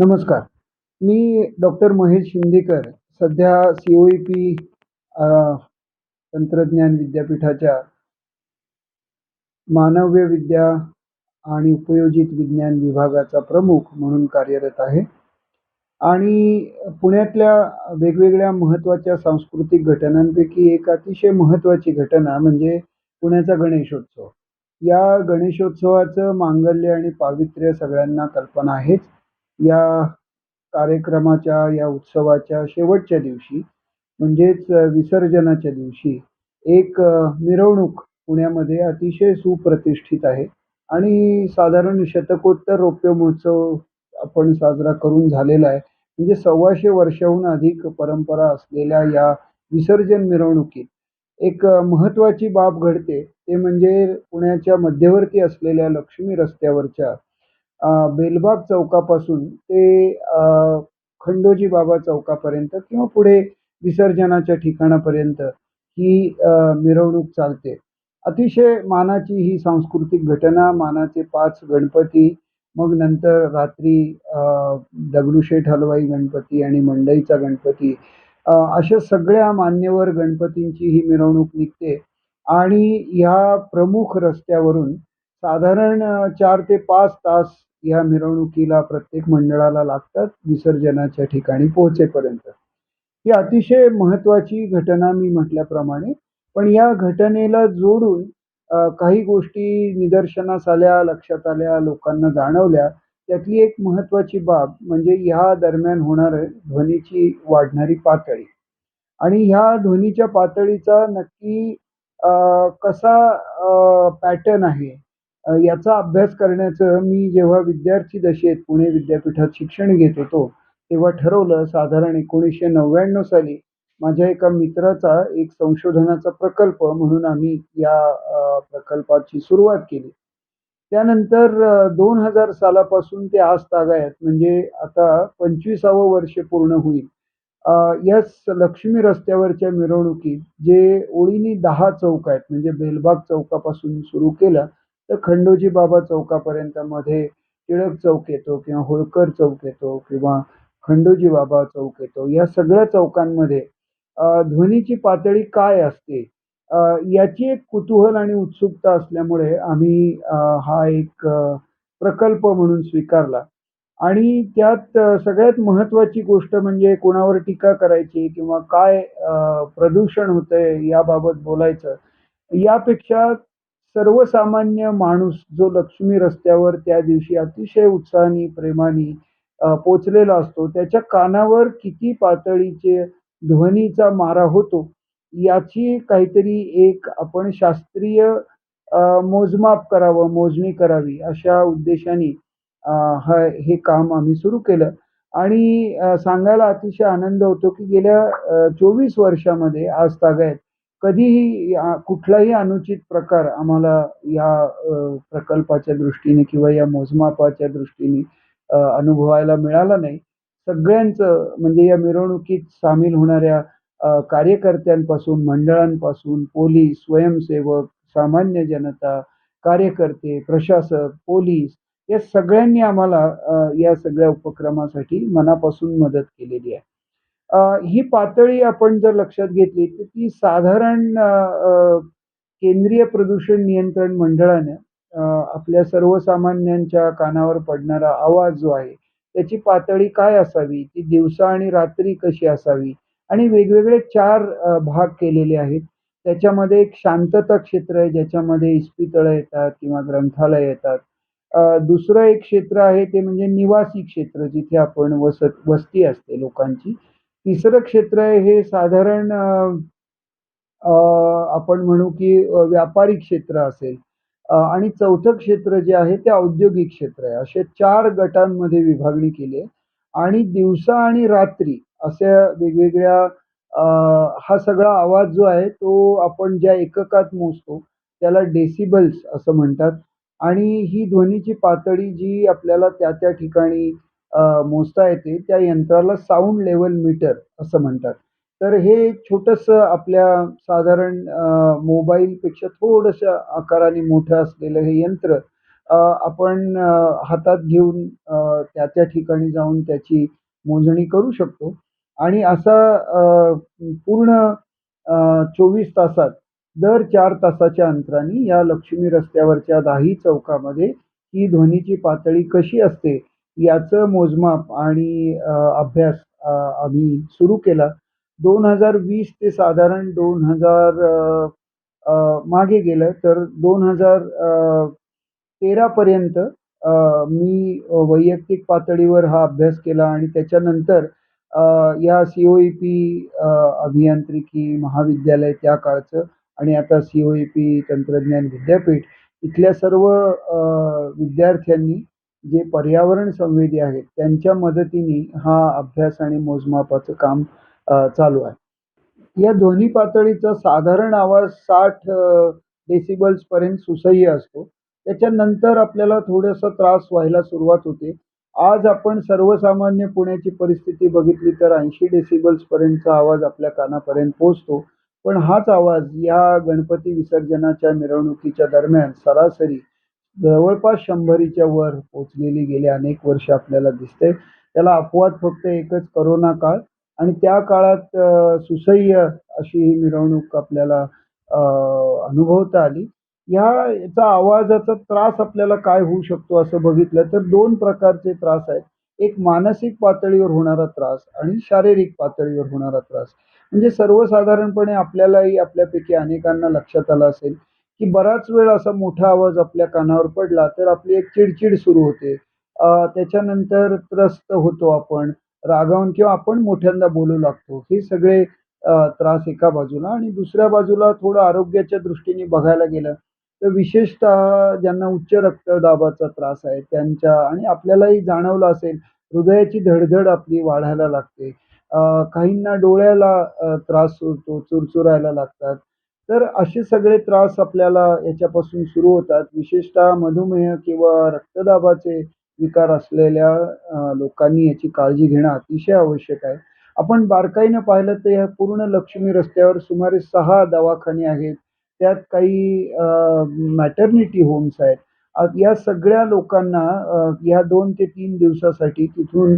नमस्कार. मी डॉक्टर महेश शिंदेकर सध्या सी ओ E P तंत्रज्ञान विद्यापीठाच्या मानव्य विद्या आणि उपयोजित विज्ञान विभागाचा प्रमुख म्हणून कार्यरत आहे. आणि पुण्यातल्या वेगवेगळ्या महत्त्वाच्या सांस्कृतिक घटनांपैकी एक अतिशय महत्त्वाची घटना म्हणजे पुण्याचा गणेशोत्सव. या गणेशोत्सवाचं मांगल्य आणि पावित्र्य सगळ्यांना कल्पना आहेच. या कार्यक्रमाच्या या उत्सवाच्या शेवटच्या दिवशी म्हणजेच विसर्जनाच्या दिवशी एक मिरवणूक पुण्यामध्ये अतिशय सुप्रतिष्ठित आहे आणि साधारण शतकोत्तर रौप्य महोत्सव आपण साजरा करून झालेला आहे. म्हणजे सव्वाशे वर्षाहून अधिक परंपरा असलेल्या या विसर्जन मिरवणुकीत एक महत्त्वाची बाब घडते. ते म्हणजे पुण्याच्या मध्यवर्ती असलेल्या लक्ष्मी रस्त्यावरच्या बेलबाग चौकापासून ते खंडोजी बाबा चौकापर्यंत किंवा पुढे विसर्जनाच्या ठिकाणापर्यंत ही मिरवणूक चालते. अतिशय मानाची ही सांस्कृतिक घटना, मानाचे पाच गणपती, मग नंतर रात्री दगडूशेठ हलवाई गणपती आणि मंडईचा गणपती अशा सगळ्या मान्यवर गणपतींची ही मिरवणूक निघते आणि ह्या प्रमुख रस्त्यावरून साधारण चार ते पाच तास या मिरवणुकीला प्रत्येक मंडळाला लागतात विसर्जनाच्या ठिकाणी पोहोचेपर्यंत. ही अतिशय महत्त्वाची घटना मी म्हटल्याप्रमाणे, पण या घटनेला जोडून काही गोष्टी निदर्शनास आल्या, लक्षात आल्या, लोकांना जाणवल्या. त्यातली एक महत्त्वाची बाब म्हणजे ह्या दरम्यान होणार ध्वनीची वाढणारी पातळी आणि ह्या ध्वनीच्या पातळीचा नक्की कसा पॅटर्न आहे याचा अभ्यास करण्याचं मी जेव्हा विद्यार्थी दशेत पुणे विद्यापीठात शिक्षण घेत होतो, तेव्हा ठरवलं साधारण 1999 साली माझ्या एका मित्राचा एक संशोधनाचा प्रकल्प म्हणून आम्ही या प्रकल्पाची सुरुवात केली. त्यानंतर दोन हजार सालापासून ते आज तागायत म्हणजे आता 25वं वर्ष पूर्ण होईल. अ, या लक्ष्मी रस्त्यावरच्या मिरवणुकीत जे ओळीनी दहा चौक आहेत म्हणजे बेलबाग चौकापासून सुरू केलं, तर खंडोजी बाबा चौकापर्यंत मध्ये टिळक चौक येतो किंवा होळकर चौक येतो किंवा खंडोजी बाबा चौक येतो. या सगळ्या चौकांमध्ये ध्वनीची पातळी काय असते? याची एक कुतूहल आणि उत्सुकता असल्यामुळे आम्ही हा एक प्रकल्प म्हणून स्वीकारला आणि त्यात सगळ्यात महत्त्वाची गोष्ट म्हणजे कोणावर टीका करायची किंवा काय प्रदूषण होतंय याबाबत बोलायचं, यापेक्षा सर्वसामान्य माणूस जो लक्ष्मी रस्त्यावर त्या दिवशी अतिशय उत्साहाने, प्रेमाने पोचलेला असतो, त्याच्या कानावर किती पातळीचे ध्वनीचा मारा होतो, याची काहीतरी एक आपण शास्त्रीय मोजमाप करावं, मोजणी करावी अशा उद्देशाने हे काम आम्ही सुरू केलं. आणि सांगायला अतिशय आनंद होतो, की गेल्या चोवीस वर्षामध्ये आज तागायत कधीही कुठलाही अनुचित प्रकार आम्हाला या प्रकल्पाच्या दृष्टीने किंवा या मोजमापाच्या दृष्टीने अनुभवायला मिळाला नाही. सगळ्यांचं म्हणजे या मिरवणुकीत सामील होणाऱ्या कार्यकर्त्यांपासून, मंडळांपासून, पोलीस, स्वयंसेवक, सामान्य जनता, कार्यकर्ते, प्रशासक, पोलीस या सगळ्यांनी आम्हाला या सगळ्या उपक्रमासाठी मनापासून मदत केलेली आहे. ही पातळी आपण जर लक्षात घेतली, तर ती साधारण केंद्रीय प्रदूषण नियंत्रण मंडळाने आपल्या सर्वसामान्यांच्या कानावर पडणारा आवाज जो आहे, त्याची पातळी काय असावी, ती दिवसा आणि रात्री कशी असावी आणि वेगवेगळे चार भाग केलेले आहेत. त्याच्यामध्ये एक शांतता क्षेत्र आहे, ज्याच्यामध्ये इस्पितळं येतात किंवा ग्रंथालय येतात. दुसरं एक क्षेत्र आहे ते म्हणजे निवासी क्षेत्र, जिथे आपण वसत वस्ती असते लोकांची. तिसरं क्षेत्र आहे हे साधारण आपण म्हणू की व्यापारी क्षेत्र असेल. आणि चौथं क्षेत्र जे आहे ते औद्योगिक क्षेत्र आहे. असे चार गटांमध्ये विभागणी केली आहे. आणि दिवसा आणि रात्री अशा वेगवेगळ्या हा सगळा आवाज जो आहे तो आपण ज्या एककात मोजतो त्याला डेसिबल्स असं म्हणतात. आणि ही ध्वनीची पातळी जी आपल्याला त्या-त्या ठिकाणी मोजता येते, त्या यंत्राला साऊंड लेवल मीटर असं म्हणतात. तर हे एक छोटंसं आपल्या साधारण मोबाईलपेक्षा थोडंसं आकाराने मोठं असलेलं हे यंत्र आपण हातात घेऊन त्या त्या ठिकाणी जाऊन त्याची मोजणी करू शकतो आणि असा पूर्ण चोवीस तासात दर चार तासाच्या अंतराने या लक्ष्मी रस्त्यावरच्या दाही चौकामध्ये ही ध्वनीची पातळी कशी असते याचं मोजमाप आणि अभ्यास आम्ही सुरू केला. 2020 ते साधारण दोन हजार मागे गेलं तर दोन हजार तेरापर्यंत मी वैयक्तिक पातळीवर हा अभ्यास केला आणि त्याच्यानंतर या सी-ओ-ई-पी अभियांत्रिकी महाविद्यालय त्या काळचं आणि आता सी-ओ-ई-पी तंत्रज्ञान विद्यापीठ इथल्या सर्व विद्यार्थ्यांनी जे पर्यावरण संवेदी आहेत, त्यांच्या मदतीने हा अभ्यास आणि मोजमापाचं काम चालू आहे. या ध्वनी पातळीचा साधारण आवाज 60 अ, डेसिबल्सपर्यंत सुसह्य असतो. त्याच्यानंतर आपल्याला थोडासा त्रास व्हायला सुरुवात होते. आज आपण सर्वसामान्य पुण्याची परिस्थिती बघितली तर 80 डेसिबल्सपर्यंतचा आवाज आपल्या कानापर्यंत पोहोचतो. पण हाच आवाज या गणपती विसर्जनाच्या मिरवणुकीच्या दरम्यान सरासरी जवळपास 100च्या वर पोचलेली गेली अनेक वर्ष आपल्याला दिसते. त्याला अपवाद फक्त एकच करोना काळ आणि त्या काळात सुसह्य अशी ही मिरवणूक आपल्याला अनुभवता आली. ह्या याचा आवाजाचा त्रास आपल्याला काय होऊ शकतो असं बघितलं तर दोन प्रकारचे त्रास आहेत. एक मानसिक पातळीवर होणारा त्रास आणि शारीरिक पातळीवर होणारा त्रास. म्हणजे सर्वसाधारणपणे आपल्यालाही आपल्यापैकी अनेकांना लक्षात आलं असेल, की बराच वेळ असा मोठा आवाज आपल्या कानावर पडला तर आपली एक चिडचिड सुरू होते. त्याच्यानंतर त्रस्त होतो आपण, रागावून किंवा आपण मोठ्यांदा बोलू लागतो. हे सगळे त्रास एका बाजूला आणि दुसऱ्या बाजूला थोडं आरोग्याच्या दृष्टीने बघायला गेलं तर विशेषतः ज्यांना उच्च रक्तदाबाचा त्रास आहे त्यांच्या आणि आपल्यालाही जाणवलं असेल हृदयाची धडधड आपली वाढायला लागते. काहींना डोळ्याला त्रास होतो, चुरचुरायला लागतात. तर असे सगळे त्रास आपल्याला याच्यापासून सुरू होतात. विशेषतः मधुमेह किंवा रक्तदाबाचे विकार असलेल्या लोकांनी याची काळजी घेणं अतिशय आवश्यक आहे. आपण बारकाईनं पाहिलं तर या पूर्ण लक्ष्मी रस्त्यावर सुमारे सहा दवाखाने आहेत. त्यात काही मॅटर्निटी होम्स आहेत. या सगळ्या लोकांना ह्या या 2 ते तीन दिवसासाठी तिथून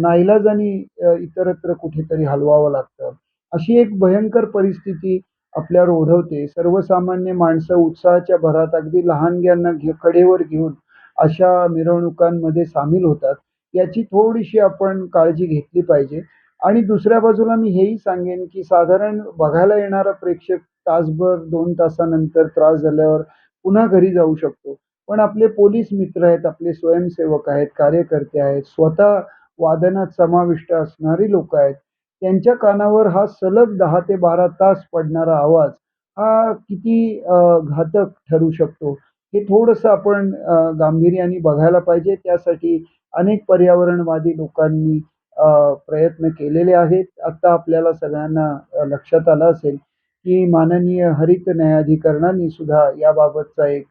नाईलाजानी नाईलाजाने इतरत्र कुठेतरी हलवावं लागतं. अशी एक भयंकर परिस्थिती आपल्यावर ओढवते. सर्वसामान्य माणसं उत्साहाच्या भरात अगदी लहानग्यांना घे कडेवर घेऊन अशा मिरवणुकांमध्ये सामील होतात. याची थोडीशी आपण काळजी घेतली पाहिजे आणि दुसऱ्या बाजूला मी हेही सांगेन, की साधारण बघायला येणारा प्रेक्षक तासभर, दोन तासानंतर त्रास झाल्यावर पुन्हा घरी जाऊ शकतो. पण आपले पोलीस मित्र आहेत, आपले स्वयंसेवक आहेत, कार्यकर्ते आहेत, स्वतः वादनात समाविष्ट असणारी लोक आहेत. त्यांच्या कानावर हा सलग दहा ते 12 तास पडणारा आवाज हा किती घातक ठरू शकतो, हे थोडंसं आपण गांभीर्याने बघायला पाहिजे. त्यासाठी अनेक पर्यावरणवादी लोकांनी प्रयत्न केलेले आहेत. आता आपल्याला सगळ्यांना लक्षात आलं असेल, की माननीय हरित न्यायाधिकरणाने सुद्धा याबाबतचा एक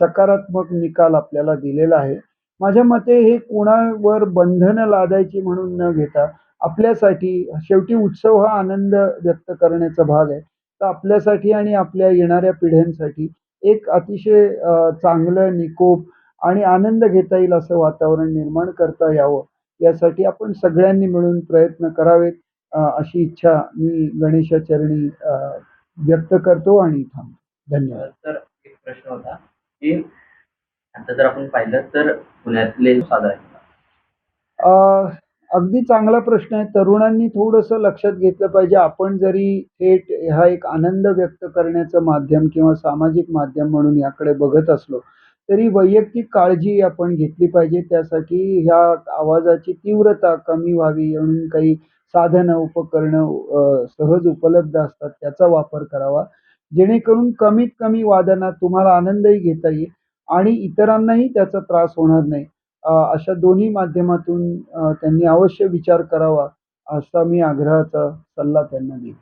सकारात्मक निकाल आपल्याला दिलेला आहे. माझ्या मते हे कोणावर बंधनं लादायची म्हणून न घेता आपल्यासाठी शेवटी उत्सव हा आनंद व्यक्त करण्याचा भाग आहे. तर आपल्यासाठी आणि आपल्या येणाऱ्या पिढ्यांसाठी एक अतिशय चांगलं निकोप आणि आनंद घेता येईल असं वातावरण निर्माण करता यावं, यासाठी आपण सगळ्यांनी मिळून प्रयत्न करावेत अशी इच्छा मी गणेशाचरणी व्यक्त करतो आणि थांबतो. धन्यवाद. तर एक प्रश्न होता, की आता जर आपण पाहिलं तर पुण्यातले साजरा. अ, अगदी चांगला प्रश्न आहे. तरुणांनी थोडंसं लक्षात घेतलं पाहिजे. आपण जरी थेट हा एक आनंद व्यक्त करण्याचं माध्यम किंवा सामाजिक माध्यम म्हणून याकडे बघत असलो, तरी वैयक्तिक काळजी आपण घेतली पाहिजे. त्यासाठी ह्या आवाजाची तीव्रता कमी व्हावी म्हणून काही साधनं, उपकरणं सहज उपलब्ध असतात, त्याचा वापर करावा. जेणेकरून कमीत कमी वादनात तुम्हाला आनंदही घेता येईल आणि इतरांनाही त्याचा त्रास होणार नाही. अशा दोन्ही माध्यमातून त्यांनी अवश्य विचार करावा, असा मी आग्रहाचा सल्ला त्यांना देईन.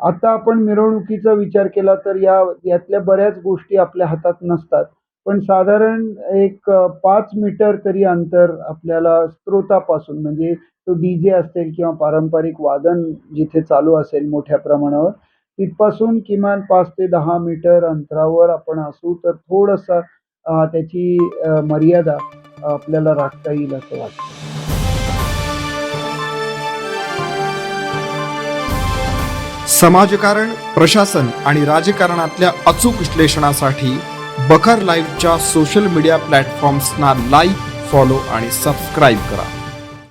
आता आपण मिरवणुकीचा विचार केला तर या यातल्या बऱ्याच गोष्टी आपल्या हातात नसतात. पण साधारण एक पाच मीटर तरी अंतर आपल्याला स्त्रोतापासून म्हणजे तो डी-जे असेल किंवा पारंपरिक वादन जिथे चालू असेल मोठ्या प्रमाणावर, तिथपासून किमान पाच ते दहा मीटर अंतरावर आपण असू तर थोडासा त्याची मर्यादा आपल्याला राखता येईल असं वाटतं. समाजकारण प्रशासन आणि राजकारणातल्या अचूक विश्लेषणासाठी बखर लाईव्हच्या सोशल मीडिया प्लॅटफॉर्म्सना लाईक फॉलो आणि सबस्क्राईब करा.